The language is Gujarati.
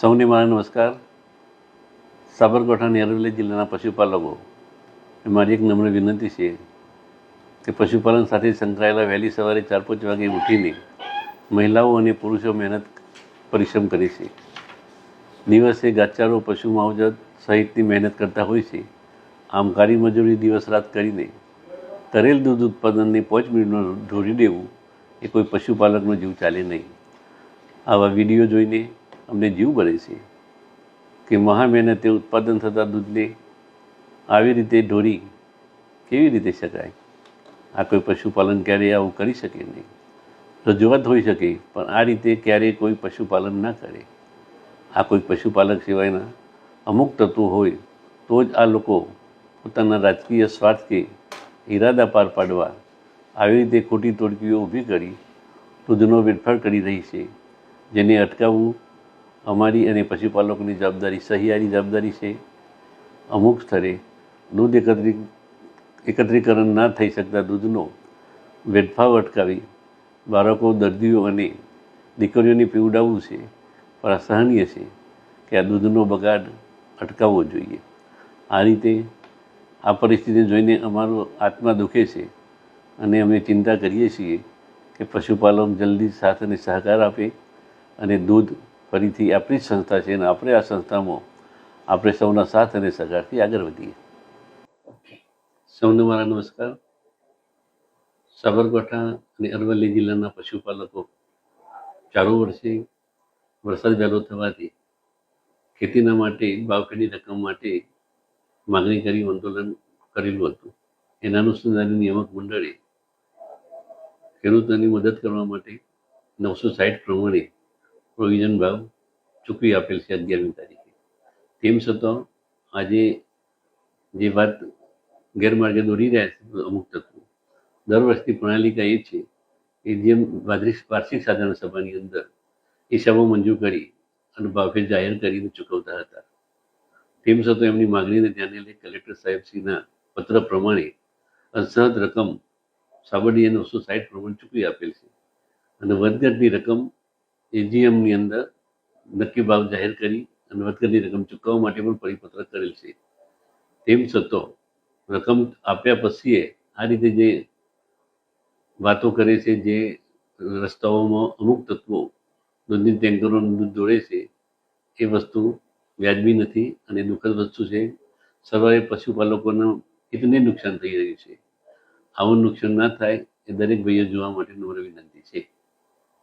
સૌને મારા નમસ્કાર. સાબરકાંઠા અરવલ્લી જિલ્લાના પશુપાલકો. એ મારી એક નમ્ર વિનંતી છે કે પશુપાલન સાથે સંકળાયેલા વહેલી સવારે ચાર પાંચ વાગે ઉઠીને મહિલાઓ અને પુરુષો મહેનત પરિશ્રમ કરે છે. દિવસે ગાચારો પશુ માવજત સહિતની મહેનત કરતા હોય છે. આમ કાળી મજૂરી દિવસ રાત કરીને કરેલ દૂધ ઉત્પાદનને પાંચ મિનિટમાં ઢોળી દેવું એ કોઈ પશુપાલકનો જીવ ચાલે નહીં. આવા વીડિયો જોઈને અમને જીવ બને છે કે મહા મહેનતે ઉત્પાદન થતા દૂધને આવી રીતે ઢોરી કેવી રીતે શકાય? આ કોઈ પશુપાલન ક્યારેય આવું કરી શકે નહીં. રજૂઆત હોઈ શકે, પણ આ રીતે ક્યારેય કોઈ પશુપાલન ના કરે. આ કોઈ પશુપાલક સિવાયના અમુક તત્વો હોય, તો જ આ લોકો પોતાના રાજકીય સ્વાર્થ કે ઈરાદા પાર પાડવા આવી રીતે ખોટી તોડકીઓ ઊભી કરી દૂધનો વેડફાડ કરી રહી છે, જેને અટકાવવું અમારી અને પશુપાલકોની જવાબદારી, સહિયારી જવાબદારી છે. અમુક સ્તરે દૂધ એકત્રિત એકત્રીકરણ ના થઈ શકતા દૂધનો વેડફાવ અટકાવી બાળકો દર્દીઓ અને દીકરીઓને પીવડાવવું છે. પણ અસહનીય છે કે આ દૂધનો બગાડ અટકાવવો જોઈએ. આ રીતે આ પરિસ્થિતિ જોઈને અમારો આત્મા દુખે છે અને અમે ચિંતા કરીએ છીએ કે પશુપાલક જલ્દી સાથ અને સહકાર આપે અને દૂધ ફરીથી આપણી જ સંસ્થા છે અને આપણે આ સંસ્થામાં આપણે સૌના સાથ અને સહકારથી આગળ વધીએ. સૌને મારા નમસ્કાર. સાબરકાંઠા અને અરવલ્લી જિલ્લાના પશુપાલકો ચાલુ વર્ષે વરસાદ વહેલો થવાથી ખેતીના માટે ભાવફેરની રકમ માટે માગણી કરી આંદોલન કરેલું હતું. એના અનુસંધાને નિયામક મંડળે ખેડૂતોની મદદ કરવા માટે નવસો સાઠ પ્રમાણે પ્રોવિઝન ભાવ ચૂકવી આપેલ છે અગિયારમી તારીખે. તેમ છતાં આજે જે વાત ગેરમાર્ગે દોરી રહ્યા છે અમુક તત્વો, દર વર્ષની પ્રણાલિકા એ છે કે જેમ વાદરી વાર્ષિક સાધારણ સભાની અંદર એ સભા મંજૂર કરી અને ભાવફેર જાહેર કરીને ચૂકવતા હતા. તેમ છતાં એમની માગણીને ધ્યાને લઈ કલેક્ટર સાહેબશ્રીના પત્ર પ્રમાણે અંશત રકમ સાબરડીયાને નવસો સાઠ પ્રમાણે ચૂકવી આપેલ છે. અને વધઘટની રકમ એજીએમની અંદર નક્કી ભાવ જાહેર કરી અને વધઘટની રકમ ચૂકવવા માટે પણ પરિપત્ર કરેલ છે. તેમ છતાં રકમ આપ્યા પછી આ રીતે જે વાતો કરે છે, જે રસ્તાઓમાં અમુક તત્વો દૂધની ટેન્કરોનું દૂધ દોડે છે, એ વસ્તુ વ્યાજબી નથી અને દુઃખદ વસ્તુ છે. સર્વે પશુપાલકોનું હિતને નુકસાન થઈ રહ્યું છે. આવું નુકસાન ના થાય એ દરેક ભાઈઓ જોવા માટે નમ્ર વિનંતી છે.